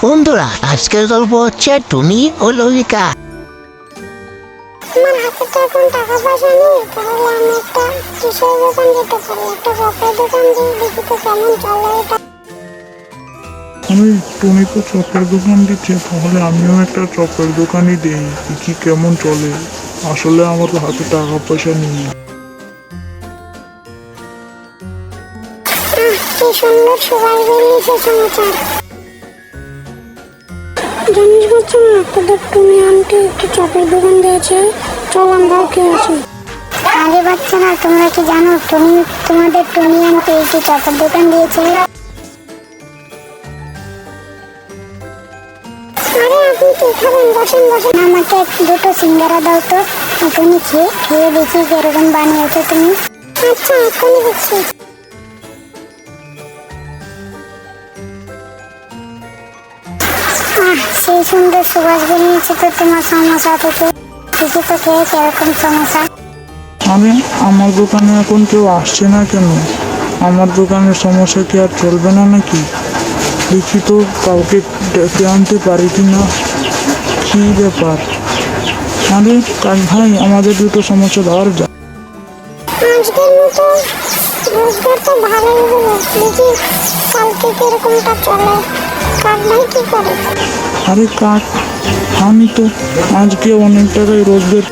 বন্ধুরা আজকের গল্প হচ্ছে তুমি ও ললিকা আমার হাতে তো এখন টাকা পয়সা নেই তাহলে আমি একটা কিসের দোকান যেতে পারি? একটা চপের দোকান দিয়ে দেখি তো কেমন চলে এটা। আমি টুনি তো চপের দোকান দিচ্ছে তাহলে আমিও একটা চপের দোকানই দিই দেখি কেমন চলে। আসলে আমার হাতে টাকা পয়সা নেই। আহ, কি সুন্দর বেরিয়েছে সমাচার। জানিস বাচ্চা না তোদের টুনি আন্টি একটু চপের দোকান দিয়েছে। চল আমরাও খেয়েছি আরে বাচ্চারা তোমরা কি জানো টুনি তোমাদের টুনি আন্টি একটু চপের দোকান দিয়েছে? আরে আপনি কি খাবেন? বসেন বসেন। আমাকে দুটো সিঙ্গারা দাও তো। টুনি খেয়ে খেয়ে দেখি কীরকম বানিয়েছো তুমি আচ্ছা এক্ষুনি দিচ্ছি। সেই সুন্দর সুবাস বেরিয়েছে তো তোমার সমস্যা থেকে। কিছু তো খেয়ে কীরকম সমস্যা। আরে আমার দোকানে এখন কেউ আসছে না কেন? আমার দোকানের সমস্যা কি আর চলবে না নাকি? দেখি তো কাউকে ডেকে আনতে পারি কি না? কী ব্যাপার? আরে কাজ ভাই আমাদের দুটো সমস্যা ধর যা। আজকের মতো রোজগার তো ভালোই হলো দেখি কালকে কিরকমটা চলে। কাজ নাই কি করে? আরে কাক আমি তো আজকে অনেক টাকায় রোজগার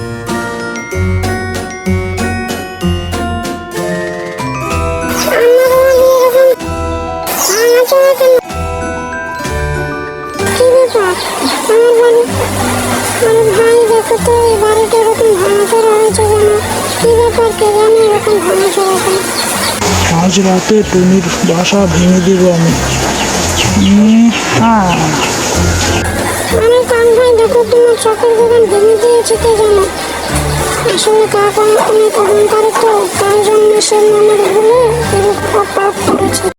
আজ রাতে টুনির বাসা ভেঙে দেব আমি। হ্যাঁ। ভাই দেখো তোমার চকের দোকান ভেঙে দিয়েছে কে জানো। আসলে কাকা অনেক অহংকার